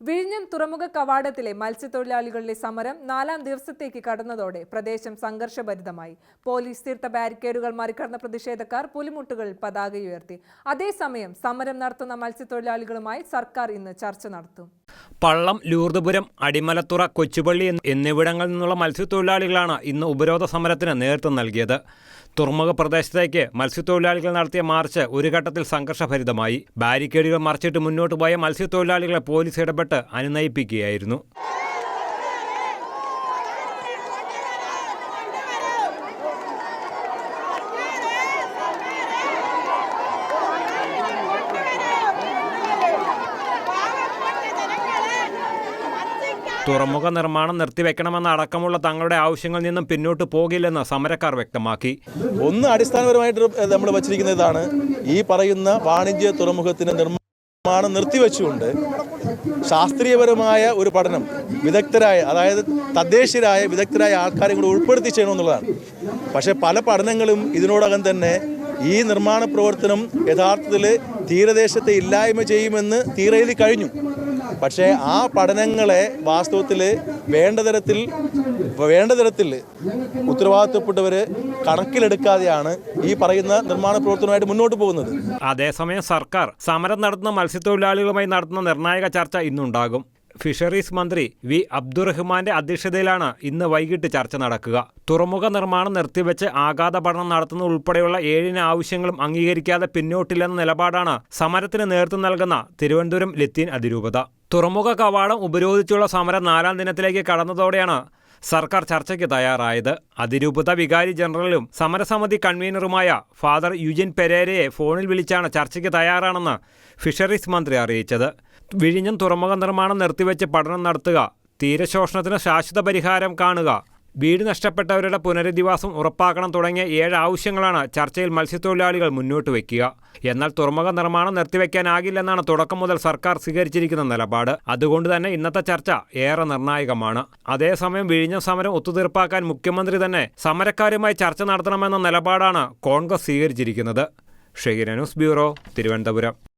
വിഴിഞ്ഞം തുറമുഖ കവാടത്തിലെ മത്സ്യത്തൊഴിലാളികളുടെ സമരം നാലാം ദിവസത്തേക്ക് കടന്നതോടെ പ്രദേശം സംഘർഷഭരിതമായി. പോലീസ് തീർത്ത ബാരിക്കേഡുകൾ മറികടന്ന പ്രതിഷേധക്കാർ പുലിമുട്ടുകൾ പതാക ഉയർത്തി. അതേസമയം സമരം നടത്തുന്ന മത്സ്യത്തൊഴിലാളികളുമായി സർക്കാർ ഇന്ന് ചർച്ച നടത്തും. പള്ളം ലൂർദപുരം അടിമലത്തുറ കൊച്ചുപള്ളി എന്നിവിടങ്ങളിൽ നിന്നുള്ള മത്സ്യത്തൊഴിലാളികളാണ് ഇന്ന് ഉപരോധ സമരത്തിന് നേതൃത്വം നൽകിയത്. തുറമുഖ പ്രദേശത്തേക്ക് മത്സ്യത്തൊഴിലാളികൾ നടത്തിയ മാർച്ച് ഒരു ഘട്ടത്തിൽ സംഘർഷഭരിതമായി. ബാരിക്കേഡുകൾ മറിച്ചിട്ട് മുന്നോട്ട് പോയ മത്സ്യത്തൊഴിലാളികളെ പോലീസ് ഇടപെട്ട് അനുനയിപ്പിക്കുകയായിരുന്നു. തുറമുഖ നിർമ്മാണം നിർത്തിവെക്കണമെന്ന അടക്കമുള്ള തങ്ങളുടെ ആവശ്യങ്ങളിൽ നിന്നും പിന്നോട്ട് പോകില്ലെന്ന് സമരക്കാർ വ്യക്തമാക്കി. ഒന്ന് അടിസ്ഥാനപരമായിട്ട് നമ്മൾ വച്ചിരിക്കുന്ന ഇതാണ് ഈ പറയുന്ന വാണിജ്യ തുറമുഖത്തിന് നിർമ്മാണം നിർത്തിവെച്ചുകൊണ്ട് ശാസ്ത്രീയപരമായ ഒരു പഠനം വിദഗ്ധരായ അതായത് തദ്ദേശീയരായ വിദഗ്ധരായ ആൾക്കാരെ കൂടെ ഉൾപ്പെടുത്തി ചെയ്യണമെന്നുള്ളതാണ് പക്ഷേ പല പഠനങ്ങളും ഇതിനോടകം തന്നെ ഈ നിർമ്മാണ പ്രവർത്തനം യഥാർത്ഥത്തിൽ തീരദേശത്തെ ഇല്ലായ്മ ചെയ്യുമെന്ന് തീരെഴുതി കഴിഞ്ഞു. പക്ഷേ ആ പഠനങ്ങളെ വാസ്തവത്തിൽ വേണ്ട തരത്തിൽ വേണ്ട തരത്തിൽ ഉത്തരവാദിത്തപ്പെട്ടവർ കണക്കിലെടുക്കാതെയാണ് ഈ പറയുന്ന നിർമ്മാണ പ്രവർത്തനമായിട്ട് മുന്നോട്ട് പോകുന്നത്. അതേസമയം സർക്കാർ സമരം നടത്തുന്ന മത്സ്യത്തൊഴിലാളികളുമായി നടത്തുന്ന നിർണായക ചർച്ച ഇന്നുണ്ടാകും. ഫിഷറീസ് മന്ത്രി വി അബ്ദുറഹ്മാന്റെ അധ്യക്ഷതയിലാണ് ഇന്ന് വൈകിട്ട് ചർച്ച നടക്കുക. തുറമുഖ നിർമ്മാണം നിർത്തിവെച്ച് ആഘാത പഠനം നടത്തുന്ന ഉൾപ്പെടെയുള്ള ഏഴിന് ആവശ്യങ്ങളും അംഗീകരിക്കാതെ പിന്നോട്ടില്ലെന്ന നിലപാടാണ് സമരത്തിന് നേതൃത്വം നൽകുന്ന തിരുവനന്തപുരം ലത്തീൻ അതിരൂപത. തുറമുഖ കവാടം ഉപരോധിച്ചുള്ള സമരം നാലാം ദിനത്തിലേക്ക് കടന്നതോടെയാണ് സർക്കാർ ചർച്ചയ്ക്ക് തയ്യാറായത്. അതിരൂപത വികാരി ജനറലും സമരസമിതി കൺവീനറുമായ ഫാദർ യുജിൻ പെരേരയെ ഫോണിൽ വിളിച്ചാണ് ചർച്ചയ്ക്ക് തയ്യാറാണെന്ന് ഫിഷറീസ് മന്ത്രി അറിയിച്ചത്. വിഴിഞ്ഞം തുറമുഖ നിർമ്മാണം നിർത്തിവെച്ച് പഠനം നടത്തുക തീരശോഷണത്തിന് ശാശ്വത പരിഹാരം കാണുക വീട് നഷ്ടപ്പെട്ടവരുടെ പുനരധിവാസം ഉറപ്പാക്കണം തുടങ്ങിയ ഏഴ് ആവശ്യങ്ങളാണ് ചർച്ചയിൽ മത്സ്യത്തൊഴിലാളികൾ മുന്നോട്ട് വയ്ക്കുക എന്നാൽ തുറമുഖ നിർമ്മാണം നിർത്തിവെക്കാനാകില്ലെന്നാണ് തുടക്കം മുതൽ സർക്കാർ സ്വീകരിച്ചിരിക്കുന്ന നിലപാട്. അതുകൊണ്ട് തന്നെ ഇന്നത്തെ ചർച്ച ഏറെ നിർണായകമാണ്. അതേസമയം വിഴിഞ്ഞ സമരം ഒത്തുതീർപ്പാക്കാൻ മുഖ്യമന്ത്രി തന്നെ സമരക്കാരുമായി ചർച്ച നടത്തണമെന്ന നിലപാടാണ് കോൺഗ്രസ് സ്വീകരിച്ചിരിക്കുന്നത്. ഷെയ്ന ന്യൂസ് ബ്യൂറോ തിരുവനന്തപുരം.